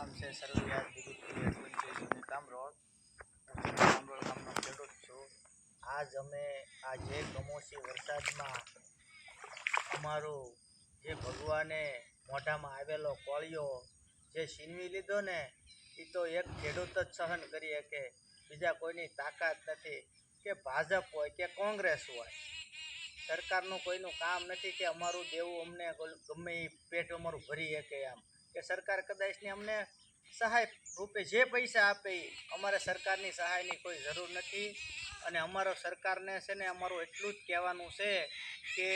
નામ છે સરવિયા દિલીપભાઈ અશ્વિનભાઈ કામરોડ ગામનો ખેડૂત છું. આજ અમે આ જે કમોસી વરસાદમાં અમારું જે ભગવાને મોઢામાં આવેલો કોળિયો જે છીનવી લીધો ને એ તો એક ખેડૂત જ સહન કરી શકે. બીજા કોઈની તાકાત નથી કે ભાજપ હોય કે કોંગ્રેસ હોય. સરકારનું કોઈનું કામ નથી કે અમારું દેવું અમને ગમે એ પેટ અમારું ભરી શકે આમ કે સરકાર કદાચની અમને સહાય રૂપે જે પૈસા આપે એ અમારે સરકારની સહાયની કોઈ જરૂર નથી. અને અમારો સરકારને છે ને અમારું એટલું જ કહેવાનું છે કે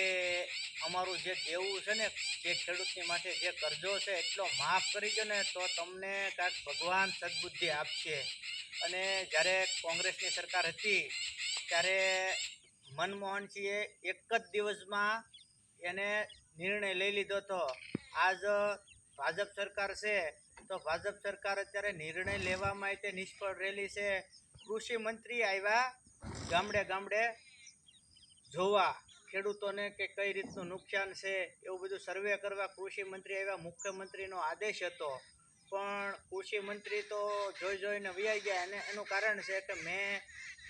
અમારું જે દેવું છે ને, જે ખેડૂતની માટે જે કરજો છે, એટલો માફ કરી દો ને તો તમને કાંઈક ભગવાન સદબુદ્ધિ આપશે. અને જ્યારે કોંગ્રેસની સરકાર હતી, ત્યારે મનમોહનસિંહે એક જ દિવસમાં એને નિર્ણય લઈ લીધો હતો. આજ ભાજપ સરકાર છે, તો ભાજપ સરકાર અત્યારે નિર્ણય લેવામાં તે નિષ્ફળ રહેલી છે. કૃષિ મંત્રી આવ્યા, ગામડે ગામડે જોવા. ખેડૂતોને કે કઈ રીતનું નુકસાન છે, એવું બધું સર્વે કરવા કૃષિ મંત્રી આવ્યા, મુખ્યમંત્રીનો આદેશ હતો. પણ કૃષિ મંત્રી તો જોઈ જોઈને વ્યાઈ ગયા અને એનું કારણ છે કે મેં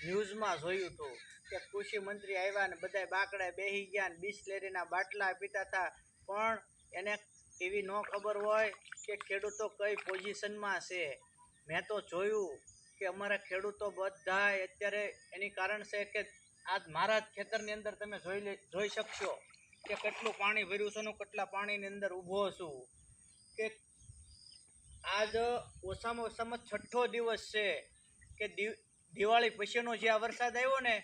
ન્યૂઝમાં જોયું હતું કે કૃષિ મંત્રી આવ્યા ને બધાય બાકડા બેહી ગયા ને બિસ્લેરીના બાટલા પીતા હતા. પણ એને એવી ન ખબર હોય કે ખેડૂતો કઈ પોઝિશનમાં છે. મેં તો જોયું કે અમારા ખેડૂતો બધા અત્યારે એની કારણ છે કે આજ મારા જ ખેતરની અંદર તમે જોઈ લે, જોઈ શકશો કે કેટલું પાણી ભર્યું છું ને કેટલા પાણીની અંદર ઊભો છું. કે આજ ઓછામાં ઓછામાં છઠ્ઠો દિવસ છે કે દિવાળી પછીનો જે આ વરસાદ આવ્યો ને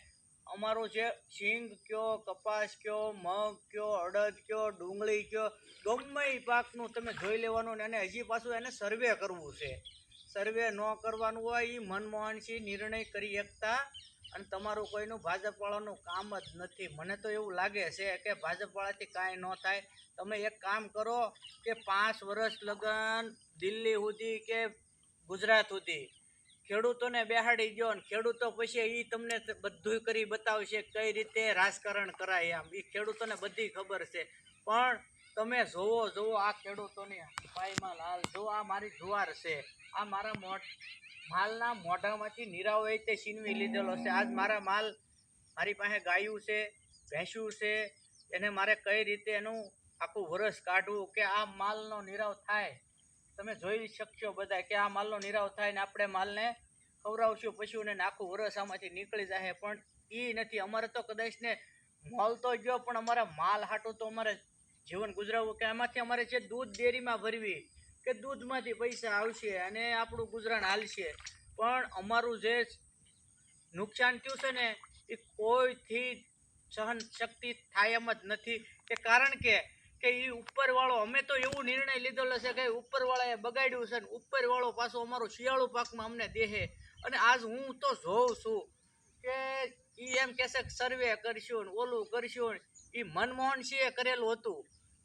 અમારો છે, સિંગ કયો, કપાસ કયો, મગ કયો, અડદ કયો, ડુંગળી કયો, ગમે પાકનું તમે જોઈ લેવાનું અને હજી પાછું એને સર્વે કરવું છે. સર્વે ન કરવાનું હોય એ મનમોહનસિંહ નિર્ણય કરી શકતા અને તમારું કોઈનું ભાજપવાળાનું કામ જ નથી. મને તો એવું લાગે છે કે ભાજપવાળાથી કાંઈ ન થાય. તમે એક કામ કરો કે પાંચ વર્ષ લગન દિલ્હી સુધી કે ગુજરાત સુધી. ખેડૂતોને બેહાડી ગયો અને ખેડૂતો પછી એ તમને બધું કરી બતાવશે કઈ રીતે રાજકારણ કરાય આમ. એ ખેડૂતોને બધી ખબર છે. પણ તમે જોવો જોવો આ ખેડૂતોની પાયમાં લાલ જો આ મારી જુવાર છે, આ મારા મોઢ માલના મોઢામાંથી નીરાવે તે છીનવી લીધેલો છે. આજ મારા માલ મારી પાસે ગાયું છે ભેંસ્યું છે, એને મારે કઈ રીતે એનું આખું વરસ કાઢવું કે આ માલનો નિરાવ થાય? તમે જોઈ શકશો બધા કે આ માલનો નિરાવ થાય ને આપણે માલને ખવડાવશું, પશુને આખું વરસ આમાંથી નીકળી જાય. પણ એ નથી. અમારે તો કદાચ ને મોલ તો ગયો પણ અમારે માલ હાટું તો અમારે જીવન ગુજરાવવું કે એમાંથી અમારે જે દૂધ ડેરીમાં ભરવી કે દૂધમાંથી પૈસા આવશે અને આપણું ગુજરાન હાલશે. પણ અમારું જે નુકસાન થયું છે ને એ કોઈથી સહન શક્તિ થાય એમ જ નથી. કે કારણ કે કે એ ઉપરવાળો અમે તો એવું નિર્ણય લીધેલો છે કે ઉપરવાળાએ બગાડ્યું છે ને ઉપરવાળો પાછો અમારો શિયાળુ પાકમાં અમને દેહે. અને આજ હું તો જોઉં છું કે એ એમ કહેશે કે સર્વે કરશું ને ઓલું કરશું એ મનમોહનસિંહે કરેલું હતું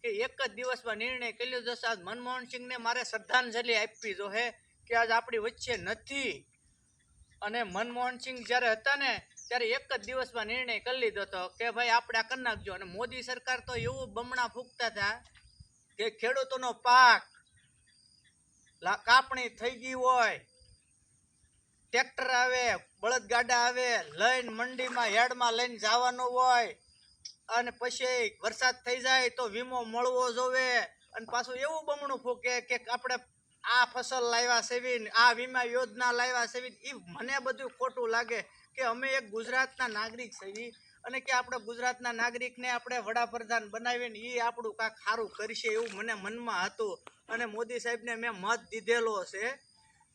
કે એક જ દિવસમાં નિર્ણય કર્યો જશે આજ મનમોહનસિંહને મારે શ્રદ્ધાંજલિ આપવી જોહે કે આજ આપણી વચ્ચે નથી. અને મનમોહનસિંહ જ્યારે હતા ને ત્યારે એક જ દિવસમાં નિર્ણય કરી લીધો હતો કે ભાઈ આપણે આ કરી નાખજો. અને મોદી સરકાર તો એવું બમણા ફૂંકતા હતા કે ખેડૂતોનો પાક કાપણી થઈ ગઈ હોય, ટ્રેક્ટર આવે, બળદગાડા આવે, લઈને મંડીમાં, યાર્ડમાં લઈને જવાનું હોય, અને પછી વરસાદ થઈ જાય તો વીમો મળવો જોવે. અને પાછું એવું બમણું ફૂકે કે આપણે આ ફસલ લાવ્યા સેવીન, આ વીમા યોજના લાવ્યા સેવીન એ મને બધું ખોટું લાગે. કે અમે એક ગુજરાતના નાગરિક છીએ અને કે આપણે ગુજરાતના નાગરિકને આપણે વડાપ્રધાન બનાવીએ ને એ આપણું કાંઈક સારું કરશે એવું મને મનમાં હતું. અને મોદી સાહેબને મેં મત દીધેલો છે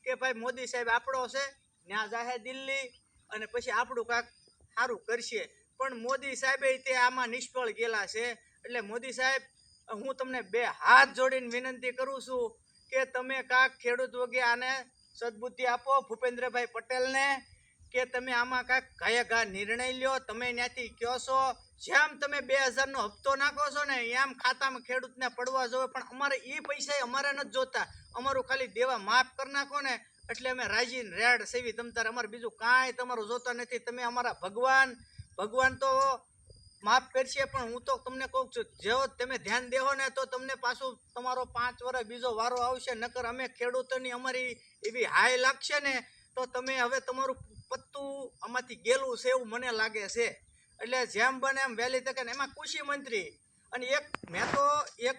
કે ભાઈ મોદી સાહેબ આપણો છે ત્યાં જાહે દિલ્હી, અને પછી આપણું કાંક સારું કરશે. પણ મોદી સાહેબે તે આમાં નિષ્ફળ ગયેલા છે. એટલે મોદી સાહેબ, હું તમને બે હાથ જોડીને વિનંતી કરું છું કે તમે કાંક ખેડૂત વગે આને સદબુદ્ધિ આપો ભૂપેન્દ્રભાઈ પટેલને કે તમે આમાં કાંઈક ઘાયે ઘા નિર્ણય લ્યો, તમે ત્યાંથી કહો છો? જેમ તમે બે હજારનો હપ્તો નાખો છો ને, એમ ખાતામાં ખેડૂતને પડવા જોવે. પણ અમારે એ પૈસા અમારે નથી જોતા. અમારું ખાલી દેવા માફ કરી નાખો ને, એટલે અમે રાજી રેડ સેવી. તમ તારે અમારે બીજું કાંઈ તમારું જોતા નથી. તમે અમારા ભગવાન. ભગવાન તો માફ કરશે, પણ હું તો તમને કહું છું જો તમે ધ્યાન દેહો ને, તો તમને પાછું તમારો પાંચ વર્ષ બીજો વારો આવશે. નકર અમે ખેડૂતોની અમારી એવી હાય લાગશે ને, તો તમે હવે તમારું પત્તું આમાંથી ગેલું છે એવું મને લાગે છે. એટલે જેમ બને એમ વહેલી તકે એમાં કૃષિ મંત્રી. અને એક, મેં તો એક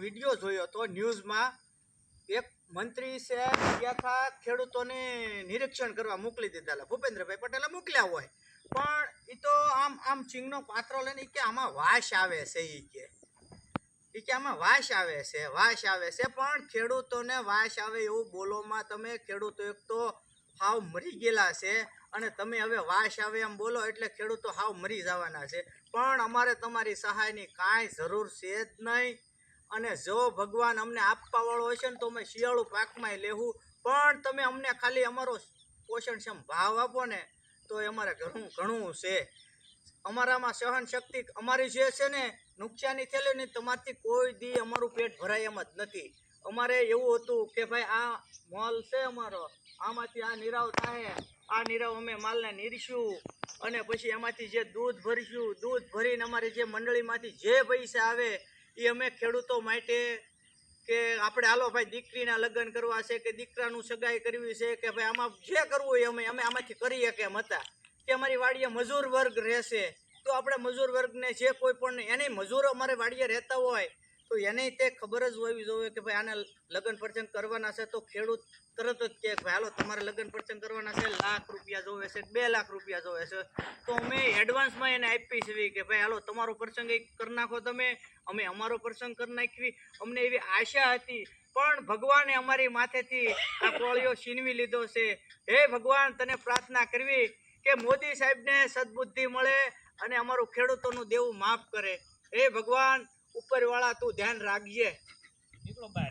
વીડિયો જોયો હતો ન્યૂઝમાં. એક મંત્રી છે હતા ખેડૂતોને નિરીક્ષણ કરવા મોકલી દીધા ભૂપેન્દ્રભાઈ પટેલે મોકલ્યા હોય. પણ એ તો આમ આમ ચીંગનો પાત્રો લઈને કે આમાં વાસ આવે છે એ કે. ઈ કે આમાં વાસ આવે છે, વાસ આવે છે. પણ ખેડૂતોને વાસ આવે એવું બોલોમાં તમે ખેડૂતો એક તો હાવ મરી ગયેલા છે અને તમે હવે વાસ આવે એમ બોલો એટલે ખેડૂતો હાવ મરી જવાના છે. પણ અમારે તમારી સહાયની કાંઈ જરૂર છે જ નહીં. અને જો ભગવાન અમને આપવા વાળો હશે ને તો અમે શિયાળુ પાકમાં લેવું પણ તમે અમને ખાલી અમારો પોષણક્ષમ ભાવ આપો ને તો એ અમારે ઘણું ઘણું છે. અમારામાં સહન શક્તિ અમારી જે છે ને નુકસાની થયેલી ને તમારથી કોઈ દી અમારું પેટ ભરાય એમ જ નથી. અમારે એવું હતું કે ભાઈ આ મોલ છે અમારો આમાંથી આ નિરાવ થાય આ નિરાવ અમે માલને નીરશું. અને પછી એમાંથી જે દૂધ ભરીશું, દૂધ ભરીને અમારી જે મંડળીમાંથી જે પૈસા આવે એ અમે ખેડૂતો માટે કે આપણે હાલો ભાઈ દીકરીના લગ્ન કરવા છે કે દીકરાનું સગાઈ કરવી છે કે ભાઈ આમાં જે કરવું હોય અમે અમે આમાંથી કરીએ કે એમ હતા. કે અમારી વાડીએ મજૂર વર્ગ રહેશે. તો આપણે મજૂર વર્ગને જે કોઈ પણ, એને મજૂરો અમારે વાડીએ રહેતા હોય તો એને તે ખબર જ હોવી જોઈએ કે ભાઈ આને લગ્ન પ્રસંગ કરવાના છે તો ખેડૂત તરત જ કે ભાઈ, હાલો, તમારે લગ્ન પ્રસંગ કરવાના છે, લાખ રૂપિયા જોવે છે, બે લાખ રૂપિયા જોવે છે. તો અમે એડવાન્સમાં એને આપી છે કે ભાઈ, હાલો, તમારો પ્રસંગ કરી નાખો તમે, અમે અમારો પ્રસંગ કરી નાખવી. અમને એવી આશા હતી, પણ ભગવાને અમારી માથેથી આ કોળીઓ છીનવી લીધો છે. હે ભગવાન, તને પ્રાર્થના કરવી કે મોદી સાહેબને સદબુદ્ધિ મળે અને અમારું ખેડૂતોનું દેવું માફ કરે. હે ભગવાન ઉપરવાળા તું ધ્યાન રાખજે. નીકળો બહાર.